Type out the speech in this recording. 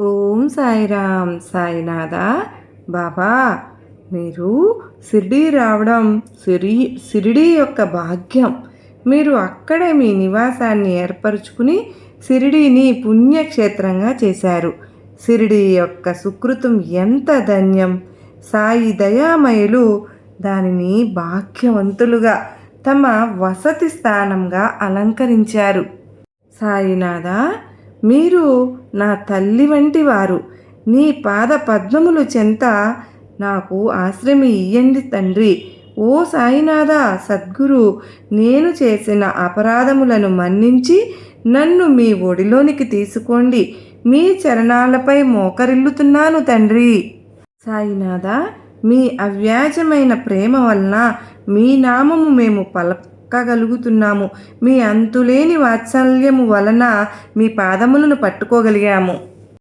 ఓం సాయిరామ్ సాయినాథ బాబా. మీరు షిరిడి రావడం సిరి షిరిడి యొక్క భాగ్యం. మీరు అక్కడే మీ నివాసాన్ని ఏర్పరచుకుని షిరిడీని పుణ్యక్షేత్రంగా చేశారు. షిరిడి యొక్క సుకృతం ఎంత ధన్యం. సాయి దయామయులు దానిని భాగ్యవంతులుగా తమ వసతి స్థానంగా అలంకరించారు. సాయినాథ మీరు నా తల్లి వంటి వారు. నీ పాద పద్మములు చెంత నాకు ఆశ్రమి ఇయ్యండి తండ్రి. ఓ సాయినాథ సద్గురు నేను చేసిన అపరాధములను మన్నించి నన్ను మీ ఒడిలోనికి తీసుకోండి. మీ చరణాలపై మోకరిల్లుతున్నాను తండ్రి. సాయినాథ మీ అవ్యాజమైన ప్రేమ వలన మీ నామము మేము పల మొక్కగలుగుతున్నాము మీ అంతులేని వాత్సల్యము వలన మీ పాదములను పట్టుకోగలిగాము.